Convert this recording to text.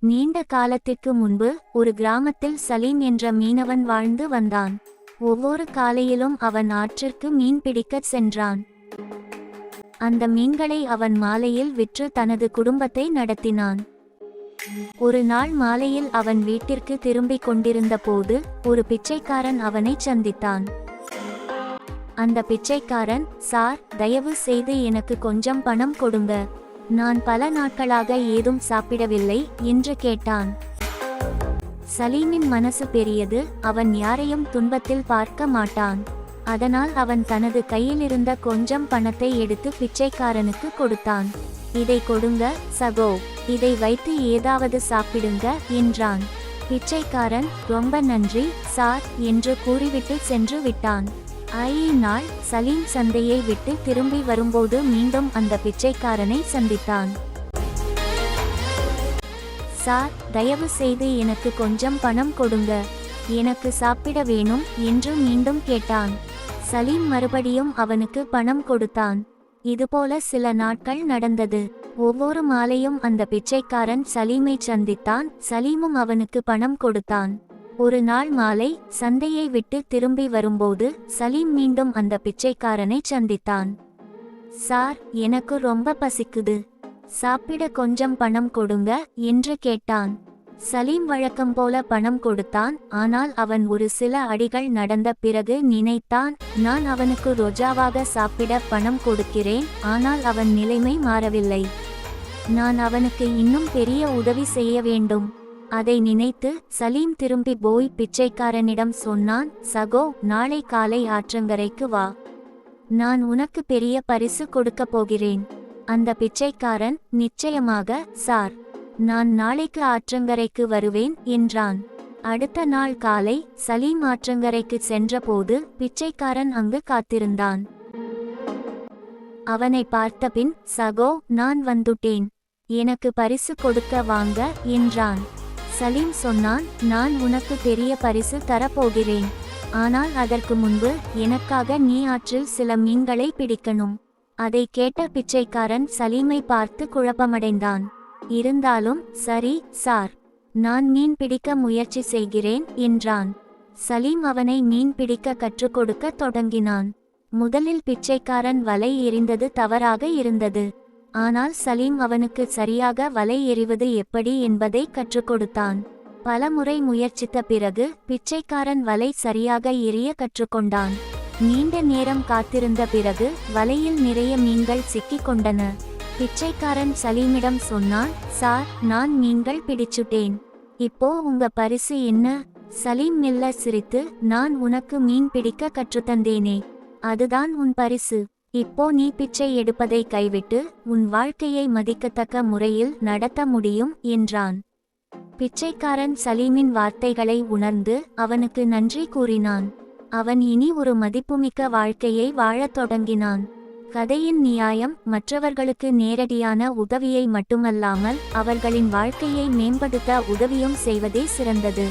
நீண்ட காலத்திற்கு முன்பு ஒரு கிராமத்தில் சலீம் என்ற மீனவன் வாழ்ந்து வந்தான். ஒவ்வொரு காலையிலும் அவன் ஆற்றிற்கு மீன் பிடிக்கச் சென்றான். அந்த மீன்களை அவன் மாலையில் விற்று தனது குடும்பத்தை நடத்தினான். ஒரு நாள் மாலையில் அவன் வீட்டிற்கு திரும்பிக் கொண்டிருந்த போது ஒரு பிச்சைக்காரன் அவனை சந்தித்தான். அந்த பிச்சைக்காரன் சார் தயவு செய்து எனக்கு கொஞ்சம் பணம் கொடுங்க. நான் பல நாட்களாக ஏதும் சாப்பிடவில்லை என்று கேட்டான். சலீமின் மனசு பெரியது அவன் யாரையும் துன்பத்தில் பார்க்க மாட்டான். அதனால் அவன் தனது கையில் இருந்த கொஞ்சம் பணத்தை எடுத்து பிச்சைக்காரனுக்கு கொடுத்தான். இதை கொடுங்க சகோ இதை வைத்து ஏதாவது சாப்பிடுங்க என்றான். பிச்சைக்காரன் ரொம்ப நன்றி சார் என்று கூறிவிட்டு சென்று விட்டான். ஐ சலீம் சந்தையை விட்டு திரும்பி வரும்போது மீண்டும் அந்த பிச்சைக்காரனை சந்தித்தான். சார் தயவு செய்து எனக்கு கொஞ்சம் பணம் கொடுங்க. எனக்கு சாப்பிட வேணும் என்று மீண்டும் கேட்டான். சலீம் மறுபடியும் அவனுக்கு பணம் கொடுத்தான். இதுபோல சில நாட்கள் நடந்தது. ஒவ்வொரு மாலையும் அந்த பிச்சைக்காரன் சலீமை சந்தித்தான். சலீமும் அவனுக்கு பணம் கொடுத்தான். ஒரு நாள் மாலை சந்தையை விட்டு திரும்பி வரும்போது சலீம் மீண்டும் அந்த பிச்சைக்காரனை சந்தித்தான். சார் எனக்கு ரொம்ப பசிக்குது. சாப்பிட கொஞ்சம் பணம் கொடுங்க என்று கேட்டான். சலீம் வழக்கம் போல பணம் கொடுத்தான் ஆனால் அவன் ஒரு சில அடிகள் நடந்த பிறகு நினைத்தான் நான் அவனுக்கு ரோஜாவாக சாப்பிட பணம் கொடுக்கிறேன் ஆனால் அவன் நிலைமை மாறவில்லை. நான் அவனுக்கு இன்னும் பெரிய உதவி செய்ய வேண்டும். அதை நினைத்து சலீம் திரும்பி போய் பிச்சைக்காரனிடம் சொன்னான் சகோ நாளை காலை ஆற்றங்கரைக்கு வா. நான் உனக்கு பெரிய பரிசு கொடுக்கப் போகிறேன் அந்த பிச்சைக்காரன் நிச்சயமாக சார். நான் நாளைக்கு ஆற்றங்கரைக்கு வருவேன் என்றான். அடுத்த நாள் காலை சலீம் ஆற்றங்கரைக்கு சென்றபோது பிச்சைக்காரன் அங்கு காத்திருந்தான். அவனை பார்த்தபின் சகோ நான் வந்துட்டேன். எனக்கு பரிசு கொடுக்க வாங்க என்றான். சலீம் சொன்னான் நான் உனக்கு பெரிய பரிசு தரப்போகிறேன். ஆனால் அதற்கு முன்பு எனக்காக நீ ஆற்றில் சில மீன்களை பிடிக்கணும். அதை கேட்ட பிச்சைக்காரன் சலீமை பார்த்து குழப்பமடைந்தான். இருந்தாலும் சரி சார். நான் மீன் பிடிக்க முயற்சி செய்கிறேன் என்றான். சலீம் அவனை மீன் பிடிக்க கற்றுக் கொடுக்க தொடங்கினான். முதலில் பிச்சைக்காரன் வலை எறிந்தது தவறாக இருந்தது. ஆனால் சலீம் அவனுக்கு சரியாக வலை எறிவது எப்படி என்பதை கற்றுக் கொடுத்தான் பலமுறை முயற்சித்த பிறகு பிச்சைக்காரன் வலை சரியாக எரிய கற்றுக்கொண்டான். நீண்ட நேரம் காத்திருந்த பிறகு வலையில் நிறைய மீன்கள் சிக்கிக் கொண்டன. பிச்சைக்காரன் சலீமிடம் சொன்னான் சார் நான் மீன்கள் பிடிச்சுட்டேன். இப்போ உங்க பரிசு என்ன? சலீம் மெல்ல சிரித்து நான் உனக்கு மீன் பிடிக்க கற்றுத்தந்தேனே. அதுதான் உன் பரிசு. இப்போ நீ பிச்சை எடுப்பதை கைவிட்டு உன் வாழ்க்கையை மதிக்கத்தக்க முறையில் நடத்த முடியும் என்றான். பிச்சைக்காரன் சலீமின் வார்த்தைகளை உணர்ந்து அவனுக்கு நன்றி கூறினான். அவன் இனி ஒரு மதிப்புமிக்க வாழ்க்கையை வாழத் தொடங்கினான். கதையின் நியாயம் மற்றவர்களுக்கு நேரடியான உதவியை மட்டுமல்லாமல் அவர்களின் வாழ்க்கையை மேம்படுத்த உதவியும் செய்வதே சிறந்தது.